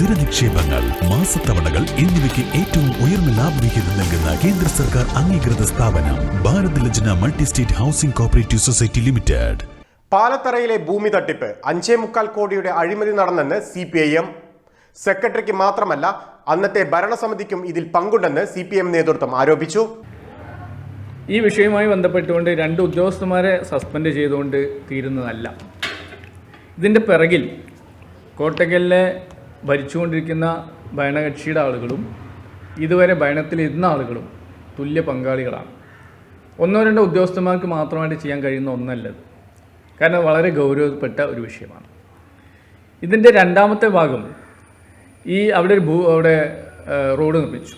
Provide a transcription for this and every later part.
സ്ഥിര നിക്ഷേപങ്ങൾ മാസത്തവണകൾ എന്നിവയ്ക്ക് ഏറ്റവും ഉയർന്ന ലാഭവിഹിതം നൽകുന്ന കേന്ദ്ര സർക്കാർ അംഗീകൃത സ്ഥാപനം Bharat Lajna multi state housing cooperative society limited. പാലത്തറയിലെ ഭൂമി തട്ടിപ്പ് അഞ്ചേ മുക്കാൽ കോടിയുടെ അഴിമതി നടന്നെന്ന് സി പി ഐ എം സെക്രട്ടറിക്ക് മാത്രമല്ല അന്നത്തെ ഭരണസമിതിക്കും ഇതിൽ പങ്കുണ്ടെന്ന് സി പി എം നേതൃത്വം ആരോപിച്ചു. ഈ വിഷയവുമായി ബന്ധപ്പെട്ടുകൊണ്ട് രണ്ട് ഉദ്യോഗസ്ഥന്മാരെ സസ്പെൻഡ് ചെയ്തുകൊണ്ട് തീരുന്നതല്ല. ഇതിന്റെ പിറകിൽ കോട്ടക്കലിലെ ഭരിച്ചുകൊണ്ടിരിക്കുന്ന ഭരണകക്ഷിയുടെ ആളുകളും ഇതുവരെ ഭരണത്തിലിരുന്ന ആളുകളും തുല്യ പങ്കാളികളാണ്. ഒന്നോ രണ്ടോ ഉദ്യോഗസ്ഥന്മാർക്ക് മാത്രമായിട്ട് ചെയ്യാൻ കഴിയുന്ന ഒന്നല്ലത്. കാരണം വളരെ ഗൗരവപ്പെട്ട ഒരു വിഷയമാണ്. ഇതിന്റെ രണ്ടാമത്തെ ഭാഗം ഈ അവിടെ ഒരു ഭൂ അവിടെ റോഡ് നിർമ്മിച്ചു.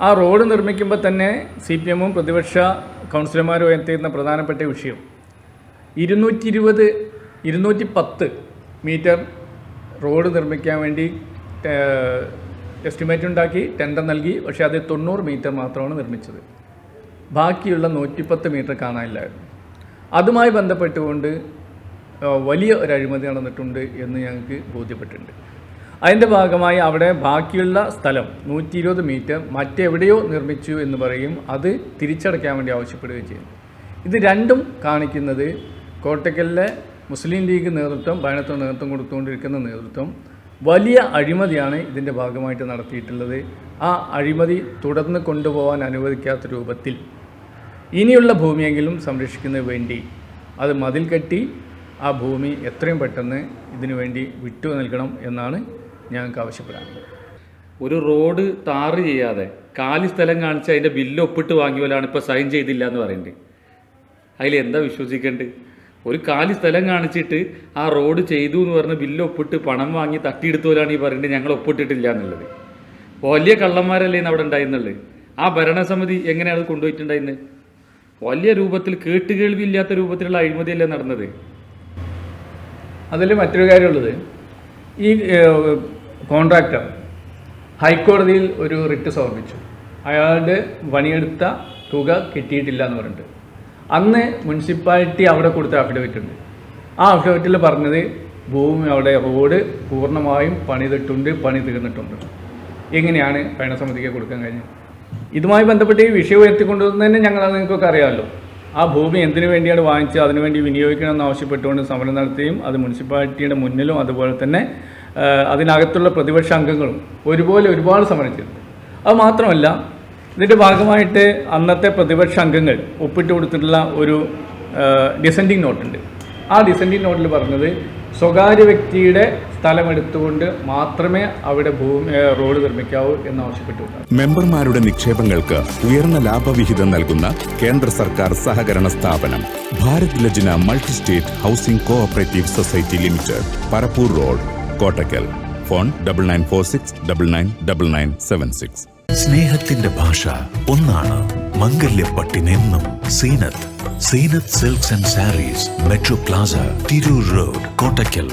ആ റോഡ് നിർമ്മിക്കുമ്പോൾ തന്നെ സി പി എമ്മും പ്രതിപക്ഷ കൗൺസിലർമാരും ഉയർത്തിയിരുന്ന പ്രധാനപ്പെട്ട വിഷയം. ഇരുന്നൂറ്റി ഇരുപത് ഇരുന്നൂറ്റി പത്ത് മീറ്റർ റോഡ് നിർമ്മിക്കാൻ വേണ്ടി എസ്റ്റിമേറ്റ് ഉണ്ടാക്കി ടെൻഡർ നൽകി പക്ഷേ അത് തൊണ്ണൂറ് മീറ്റർ മാത്രമാണ് നിർമ്മിച്ചത്. ബാക്കിയുള്ള നൂറ്റിപ്പത്ത് മീറ്റർ കാണാനില്ലായിരുന്നു. അതുമായി ബന്ധപ്പെട്ടുകൊണ്ട് വലിയ ഒരു അഴിമതി നടന്നിട്ടുണ്ട് എന്ന് ഞങ്ങൾക്ക് ബോധ്യപ്പെട്ടിട്ടുണ്ട്. അതിന്റെ ഭാഗമായി അവിടെ ബാക്കിയുള്ള സ്ഥലം നൂറ്റി ഇരുപത് മീറ്റർ മറ്റെവിടെയോ നിർമ്മിച്ചു എന്ന് പറയും. അത് തിരിച്ചടയ്ക്കാൻ വേണ്ടി ആവശ്യപ്പെടുകയും ചെയ്യുന്നു. ഇത് രണ്ടും കാണിക്കുന്നത് കോട്ടക്കലിലെ മുസ്ലിം ലീഗ് നേതൃത്വം ഭരണത്തിന് നേതൃത്വം കൊടുത്തുകൊണ്ടിരിക്കുന്ന നേതൃത്വം വലിയ അഴിമതിയാണ് ഇതിന്റെ ഭാഗമായിട്ട് നടത്തിയിട്ടുള്ളത്. ആ അഴിമതി തുടർന്ന് കൊണ്ടുപോകാൻ അനുവദിക്കാത്ത രൂപത്തിൽ ഇനിയുള്ള ഭൂമിയെങ്കിലും സംരക്ഷിക്കുന്നതിന് വേണ്ടി അത് മതിൽ കെട്ടി ആ ഭൂമി എത്രയും പെട്ടെന്ന് ഇതിനു വേണ്ടി വിട്ടു നൽകണം എന്നാണ് ഞങ്ങൾക്ക് ആവശ്യപ്പെടാനുള്ളത്. ഒരു റോഡ് താറ് ചെയ്യാതെ കാലി സ്ഥലം കാണിച്ച് അതിന്റെ ബില്ല് ഒപ്പിട്ട് വാങ്ങിയവരാണ് ഇപ്പോൾ സൈൻ ചെയ്തില്ല എന്ന് പറയുന്നത്. അതിൽ എന്താ വിശ്വസിക്കേണ്ടത്? ഒരു കാലി സ്ഥലം കാണിച്ചിട്ട് ആ റോഡ് ചെയ്തു എന്ന് പറഞ്ഞ് ബില്ല് ഒപ്പിട്ട് പണം വാങ്ങി തട്ടിയെടുത്തോലാണ് ഈ പറയുന്നത് ഞങ്ങൾ ഒപ്പിട്ടിട്ടില്ല എന്നുള്ളത്. വലിയ കള്ളന്മാരല്ലേ അവിടെ ഉണ്ടായിരുന്നുള്ളത് ആ ഭരണസമിതി എങ്ങനെയാണ് അത് കൊണ്ടുപോയിട്ടുണ്ടായിരുന്നത് വലിയ രൂപത്തിൽ കേട്ടുകേൾവിയില്ലാത്ത രൂപത്തിലുള്ള അഴിമതിയല്ലേ നടന്നത്? അതിൽ മറ്റൊരു കാര്യമുള്ളത്. ഈ കോൺട്രാക്ടർ ഹൈക്കോടതിയിൽ ഒരു റിട്ട് സമർപ്പിച്ചു. അയാളുടെ പണിയെടുത്ത തുക കിട്ടിയിട്ടില്ല എന്ന് പറഞ്ഞിട്ട്. അന്ന് മുനിസിപ്പാലിറ്റി അവിടെ കൊടുത്ത അഫിഡവിറ്റ് ഉണ്ട്. ആ അഫിഡവിറ്റിൽ പറഞ്ഞത് ഭൂമി അവിടെ റോഡ് പൂർണമായും പണിതിട്ടുണ്ട് പണി തീർന്നിട്ടുണ്ട്. എങ്ങനെയാണ് ഭരണസമിതിക്ക് കൊടുക്കാൻ കഴിഞ്ഞത്? ഇതുമായി ബന്ധപ്പെട്ട് ഈ വിഷയം ഉയർത്തിക്കൊണ്ടുവന്ന് തന്നെ ഞങ്ങൾ നിങ്ങൾക്കൊക്കെ അറിയാമല്ലോ. ആ ഭൂമി എന്തിനു വേണ്ടിയാണ് വാങ്ങിച്ചത്? അതിനുവേണ്ടി വിനിയോഗിക്കണമെന്ന് ആവശ്യപ്പെട്ടുകൊണ്ട് സമരം നടത്തുകയും അത് മുനിസിപ്പാലിറ്റിയുടെ മുന്നിലും അതുപോലെ തന്നെ അതിനകത്തുള്ള പ്രതിപക്ഷ അംഗങ്ങളും ഒരുപോലെ ഒരുപാട് സമരം ചെയ്തിട്ടുണ്ട്. അത് മാത്രമല്ല ഇതിന്റെ ഭാഗമായിട്ട് അന്നത്തെ പ്രതിപക്ഷ അംഗങ്ങൾ ഒപ്പിട്ട് കൊടുത്തിട്ടുള്ള ഒരു ഡിസെൻഡിങ് നോട്ടുണ്ട്. ആ ഡിസെൻഡിങ് നോട്ടിൽ പറഞ്ഞത് സ്വകാര്യ വ്യക്തിയുടെ സ്ഥലമെടുത്തുകൊണ്ട് മാത്രമേ അവിടെ ഭൂമി റോഡ് നിർമ്മിക്കാവൂ എന്ന് ആവശ്യപ്പെട്ടു മെമ്പർമാരുടെ നിക്ഷേപങ്ങൾക്ക് ഉയർന്ന ലാഭവിഹിതം നൽകുന്ന കേന്ദ്ര സർക്കാർ സഹകരണ സ്ഥാപനം Bharat Lajna multi state housing cooperative society limited Parappur road Kottakkal. Phone double nine four six double nine double nine seven six. സ്നേഹത്തിന്റെ ഭാഷ ഒന്നാണ് മംഗല്യപ്പട്ടിനെന്നും Zeenath. Zeenath silks and sarees metro plaza Tirur road Kottakkal.